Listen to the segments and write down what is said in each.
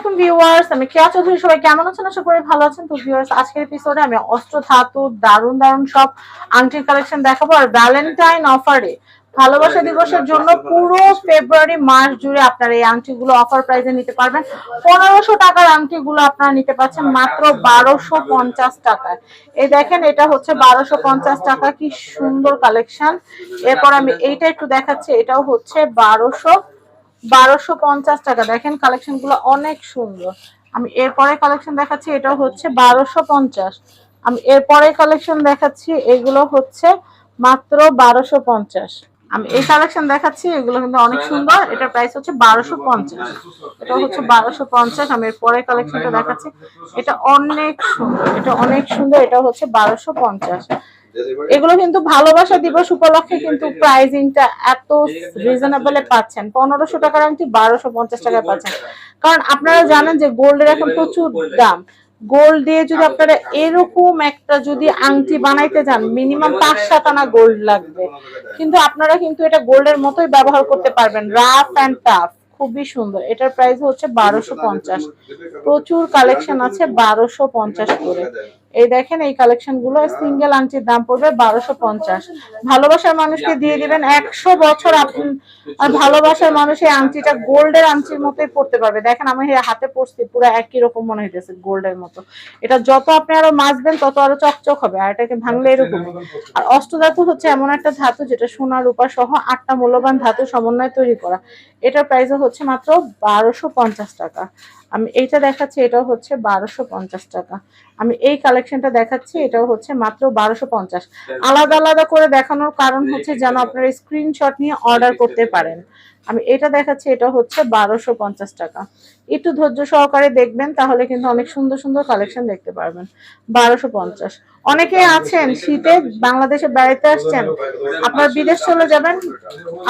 আলাইকুম ভিউয়ার্স, আমি কেয়া চৌধুরী, সবাই কেমন আছেন? আশা করি ভালো আছেন। তো ভিউয়ার্স, আজকের এপিসোডে আমি অস্ত্র, ধাতু, দারুণ দারুণ সব আংটির কালেকশন দেখাবো আর ভ্যালেন্টাইন অফারে ভালোবাসা দিবসের জন্য পুরো ফেব্রুয়ারি মাস জুড়ে আপনারা এই আংটিগুলো অফার প্রাইসে নিতে পারবেন। পনেরোশো টাকার আংটিগুলো আপনারা নিতে পারছেন মাত্র বারোশো পঞ্চাশ টাকায়। এই দেখেন, এটা হচ্ছে বারোশো পঞ্চাশ টাকা, কি সুন্দর কালেকশন এরপর আমি এইটা একটু দেখাচ্ছি, এটাও হচ্ছে বারোশো বারোশো পঞ্চাশ টাকা। দেখেন কালেকশনগুলো অনেক সুন্দর। আমি এরপরে কালেকশন দেখাচ্ছি এটা হচ্ছে বারোশো পঞ্চাশ। আমি এরপরে কালেকশন দেখাচ্ছি, এগুলো হচ্ছে মাত্র বারোশো পঞ্চাশ। আমি এই কালেকশন দেখাচ্ছি এগুলো কিন্তু অনেক সুন্দর। এটার প্রাইস হচ্ছে বারোশো পঞ্চাশ। এটা হচ্ছে বারোশো পঞ্চাশ আমি এরপরে কালেকশনটা দেখাচ্ছি। এটা অনেক সুন্দর এটা অনেক সুন্দর এটা হচ্ছে বারোশো পঞ্চাশ। এগুলো কিন্তু ভালোবাসা দিবস উপলক্ষে কিন্তু প্রাইজিংটা এত রিজনেবলে পাচ্ছেন। পনেরোশো টাকার আংটি বারোশো পঞ্চাশ টাকায় পাচ্ছেন। কারণ আপনারা জানেন যে গোল্ডের এখন প্রচুর দাম। গোল্ড দিয়ে যদি আপনারা এরকম একটা যদি আংটি বানাইতে যান মিনিমাম পাঁচ সাত আনা গোল্ড লাগবে। কিন্তু আপনারা কিন্তু এটা গোল্ডের মতোই ব্যবহার করতে পারবেন। রাফ অ্যান্ড টাফ খুবই সুন্দর। এটার প্রাইস হচ্ছে বারোশো পঞ্চাশ। প্রচুর কালেকশন আছে বারোশো পঞ্চাশ করে। এই দেখেন এই কালেকশনগুলো সিঙ্গেল আংটির দাম পড়বে বারোশো পঞ্চাশ। ভালোবাসার মানুষকে দিয়ে দিবেন একশো বছর আপনি আর ভালোবাসার মানুষ এই আংটিটা গোল্ডের আংটির মতোই পড়তে পারবে। দেখেন আমি এই হাতে পড়ছি পুরো একই রকম মনে হইতেছে গোল্ডের মতো। এটা যত আপনি আরও মাজবেন তত আরও চকচক হবে আর এটাকে ভাঙলে এরকম। আর অষ্টধাতু হচ্ছে এমন একটা ধাতু যেটা সোনা রূপা সহ আটটা মূল্যবান ধাতু সমন্বয় তৈরি করা। এটার প্রাইস হচ্ছে মাত্র বারোশো পঞ্চাশ টাকা। আমি এইটা দেখাচ্ছি এটাও হচ্ছে বারোশো পঞ্চাশ টাকা। আমি এই কালেকশনটা দেখাচ্ছি এটাও হচ্ছে মাত্র বারোশো পঞ্চাশ। আলাদা আলাদা করে দেখানোর কারণ হচ্ছে যেন আপনারা স্ক্রিনশট নিয়ে অর্ডার করতে পারেন। আমি এটা দেখাচ্ছি এটা হচ্ছে বারোশো পঞ্চাশ টাকা। একটু ধৈর্য সহকারে দেখবেন তাহলে কিন্তু অনেক সুন্দর সুন্দর কালেকশন দেখতে পারবেন। বারোশো পঞ্চাশ। অনেকে আছেন শীতে বাংলাদেশে বেড়াতে আসছেন আপনার বিদেশ চলে যাবেন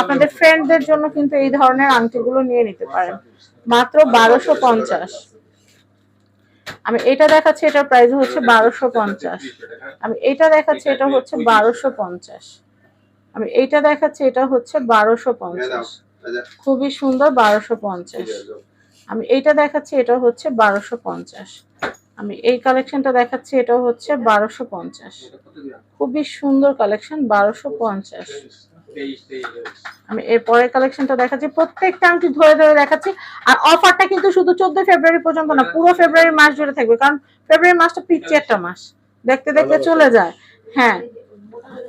আপনাদের ফ্রেন্ডদের জন্য কিন্তু এই ধরনের আংটিগুলো নিয়ে নিতে পারেন। মাত্র বারোশো পঞ্চাশ। আমি এটা দেখাচ্ছি এটার প্রাইস হচ্ছে বারোশো পঞ্চাশ। আমি এটা দেখাচ্ছি এটা হচ্ছে বারোশো পঞ্চাশ। আমি এইটা দেখাচ্ছি এটা হচ্ছে বারোশো পঞ্চাশ। খুবই সুন্দর বারোশো পঞ্চাশ। আমি এইটা দেখাচ্ছি এটা হচ্ছে বারোশো পঞ্চাশ। আমি এই কালেকশনটা দেখাচ্ছি এটা হচ্ছে বারোশো পঞ্চাশ। খুবই সুন্দর কালেকশন বারোশো পঞ্চাশ। আমি এর পরের কালেকশনটা দেখাচ্ছি। প্রত্যেকটা আংটি ধরে ধরে দেখাচ্ছি। আর অফারটা কিন্তু শুধু চোদ্দ ফেব্রুয়ারি পর্যন্ত না পুরো ফেব্রুয়ারি মাস জুড়ে থাকবে। কারণ ফেব্রুয়ারি মাসটা পিচ্ছি একটা মাস। দেখতে দেখতে চলে যায়। হ্যাঁ।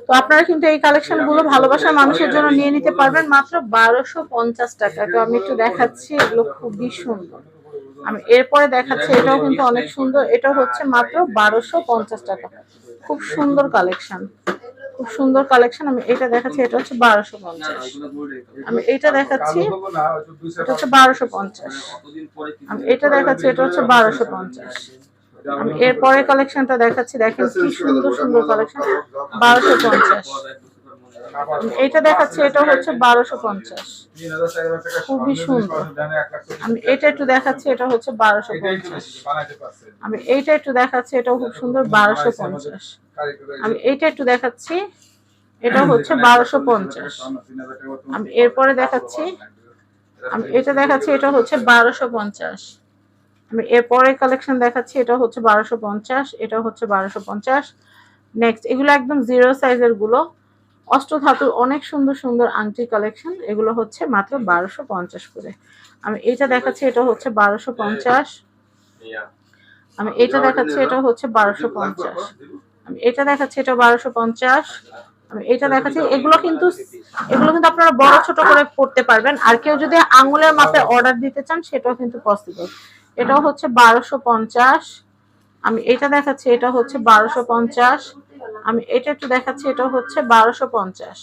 তো আপনারা কিন্তু এই কালেকশনগুলো ভালোবাসার মানুষের জন্য নিয়ে নিতে পারবেন। মাত্র বারোশো পঞ্চাশ টাকা। তো আমি একটু দেখাচ্ছি এগুলো খুবই সুন্দর। আমি এরপরে দেখাচ্ছি এটাও কিন্তু অনেক সুন্দর। এটা হচ্ছে মাত্র বারোশো পঞ্চাশ টাকা। খুব সুন্দর কালেকশন খুব সুন্দর কালেকশন আমি এটা দেখাচ্ছি, এটা হচ্ছে বারোশো পঞ্চাশ। আমি এটা দেখাচ্ছি, এটা হচ্ছে বারোশো পঞ্চাশ। আমি এটা দেখাচ্ছি, এটা হচ্ছে বারোশো পঞ্চাশ। আমি এরপরে কালেকশনটা দেখাচ্ছি, দেখেন কি সুন্দর সুন্দর কালেকশন বারোশো পঞ্চাশ। এটা দেখাচ্ছি, এটা হচ্ছে বারোশো পঞ্চাশ। খুবই সুন্দর। আমি এটা একটু দেখাচ্ছি, এটা হচ্ছে বারোশো পঞ্চাশ। আমি এইটা একটু দেখাচ্ছি এটা খুব সুন্দর, বারোশো পঞ্চাশ। আমি এইটা একটু দেখাচ্ছি এটা হচ্ছে বারোশো পঞ্চাশ আমি এরপরে দেখাচ্ছি আমি এটা দেখাচ্ছি এটা হচ্ছে বারোশো পঞ্চাশ আমি এরপরে কালেকশন দেখাচ্ছি এটা হচ্ছে বারোশো পঞ্চাশ এটা হচ্ছে বারোশো পঞ্চাশ নেক্সট এগুলো একদম জিরো সাইজেরগুলো অষ্টধাতুর অনেক সুন্দর সুন্দর আংটি কালেকশন এগুলো হচ্ছে মাত্র বারোশো পঞ্চাশ করে আমি এটা দেখাচ্ছি এটা হচ্ছে বারোশো পঞ্চাশ আমি এটা দেখাচ্ছি এটা হচ্ছে বারোশো পঞ্চাশ আমি এটা দেখাচ্ছি এটা বারোশো পঞ্চাশ। আমি এটা দেখাচ্ছি, এগুলো কিন্তু এগুলো কিন্তু আপনারা বড় ছোট করে করতে পারবেন। আর কেউ যদি আঙুলের মাপে অর্ডার দিতে চান, সেটাও কিন্তু পসিবল এটাও হচ্ছে বারোশো পঞ্চাশ। আমি এটা দেখাচ্ছি, এটা হচ্ছে বারোশো পঞ্চাশ। আমি এটা একটু দেখাচ্ছি এটা হচ্ছে বারোশো পঞ্চাশ।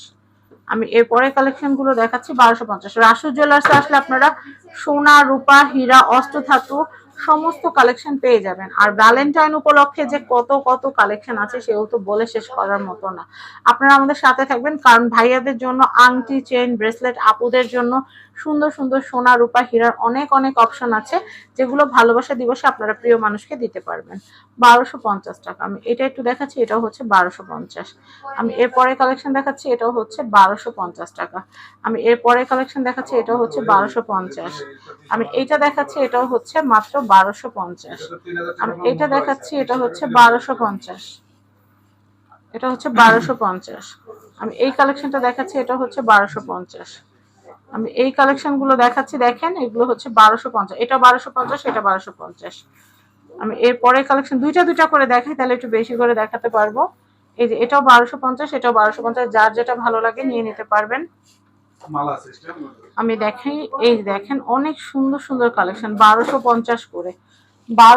আমি এরপরে কালেকশনগুলো দেখাচ্ছি, বারোশো পঞ্চাশ। রাসু জুয়েলার্সে আসলে আপনারা সোনা, রূপা, হীরা অস্ত্রধাতু সমস্ত কালেকশন পেয়ে যাবেন। আর ভ্যালেন্টাইন উপলক্ষে যে কত কত কালেকশন আছে সেও তো বলে শেষ করার মতো না। আপনারা আমাদের সাথে থাকবেন কারণ ভাইয়াদের জন্য, আংটি চেন ব্রেসলেট আপুদের জন্য সুন্দর সুন্দর সোনা, রূপা, হীরার অনেক অনেক অপশন আছে, যেগুলো ভালোবাসা দিবসে আপনারা প্রিয় মানুষকে দিতে পারবেন। বারোশো পঞ্চাশ টাকা। আমি এটা একটু দেখাচ্ছি এটাও হচ্ছে বারোশো পঞ্চাশ। আমি এরপরে কালেকশন দেখাচ্ছি, এটাও হচ্ছে বারোশো পঞ্চাশ টাকা। আমি এরপরে কালেকশন দেখাচ্ছি, এটাও হচ্ছে বারোশো পঞ্চাশ। আমি এটা দেখাচ্ছি, এটাও হচ্ছে মাত্র বারোশো পঞ্চাশ। আমি এটা দেখাচ্ছি, এটা হচ্ছে বারোশো পঞ্চাশ। এটা হচ্ছে বারোশো পঞ্চাশ। আমি এই কালেকশনটা দেখাচ্ছি, এটা হচ্ছে বারোশো পঞ্চাশ। আমি এই কালেকশনগুলো দেখাচ্ছি, দেখেন, এগুলো হচ্ছে বারোশো পঞ্চাশ। এটা বারোশো পঞ্চাশ, এটা বারোশো পঞ্চাশ। আমি এর পরের কালেকশন দুইটা দুইটা করে দেখাই, তাহলে একটু বেশি করে দেখাতে পারব। এই যে এটাও বারোশো পঞ্চাশ, এটাও বারোশো পঞ্চাশ। যার যেটা ভালো লাগে নিয়ে নিতে পারবেন। আমি দেখাই এই দেখেন অনেক সুন্দর সুন্দর কালেকশন বারোশো পঞ্চাশ করে। বারো